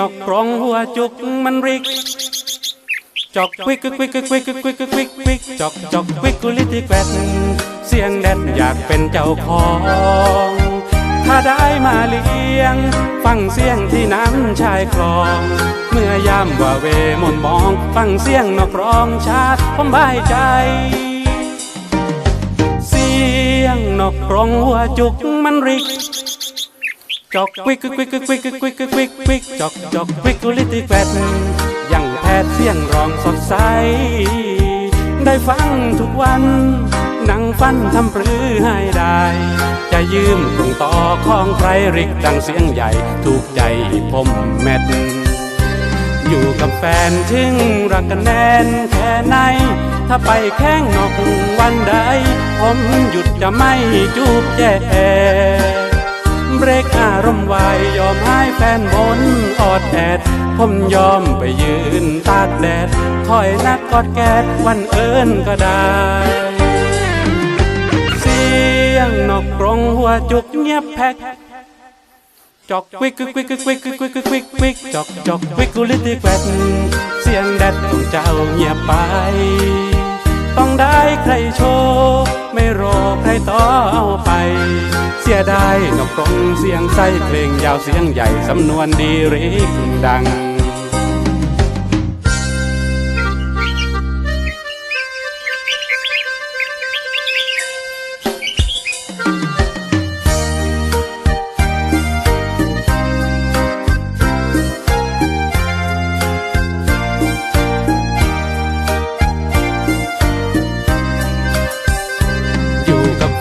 นกกรงหัวจุกมันริกจอกควิกควิกควิกควิกควิกควิกควิกจอกจอกควิกกุลิติแกวดเสียงแดดอยากเป็นเจ้าของ ถ้าได้มาเลี้ยง ฟังเสียงที่น้ำชายคลอง เมื่อยามว่าเวมนมอง ฟังเสียงนกร้องชาติผมบายใจ เสียงนกร้องหัวจุกมันริก จอกควิกควิกควิกควิกควิกควิกจอกจอกควิกกุลิติแกวดยังแพทย์เสียงร้องสดใส ได้ฟังทุกวัน นังฟันทำปรือให้ได้ จะยืมตรงต่อของใครริกดังเสียงใหญ่ ถูกใจผมแมทอยู่กับแฟนถึงรักกันแน่นแค่ไหน ถ้าไปแข้งนอกวันใด ผมหยุดจะไม่จูบแย่ รกอารมณ์ไวายอมให้แฟนบนออดแอด ผมยอมไปยืนตากแดด คอยนักกอดแกดวันเอิญก็ได้ เสียงนกกรงหัวจุกเงียบแพ็กจอกควิกควิกควิกควิกควิกควิกควิกจอกจอกควิกกุลิติแกดเสียงแดดของเจ้าเงียบไป ได้ใครโชว์ไม่รอใครต่อเอาไป เสียดายนกกรงเสียงใสเพลงยาวเสียงใหญ่สำนวนดีริกดัง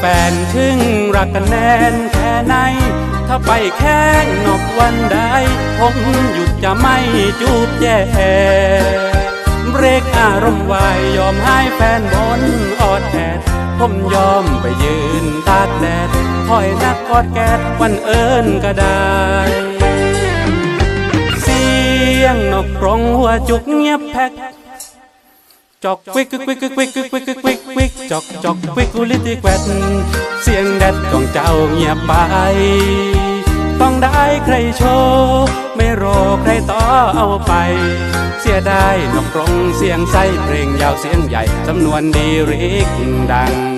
แฟนถึงรักกันแน่นแค่ไหน ถ้าไปแข้งนอกวันใดผมหยุดจะไม่จูบแย่เบรกอารมณ์ไวายยอมให้แฟนบนออดแอดผมยอมไปยืนตากแดดคอยนักกอดแกดวันเอิญก็ได้เสียงนกกรงหัวจุกเงียบแพ็ก จอกควิกควิกควิกควิกควิกควิกควิกจอกจอกควิกกูลิติแกวดเสียงแดดของเจ้าเงียบไป ต้องได้ใครโชว์ไม่รอใครต่อเอาไป เสียได้นกกรงเสียงใสเพลงยาวเสียงใหญ่จำนวนดีริกดัง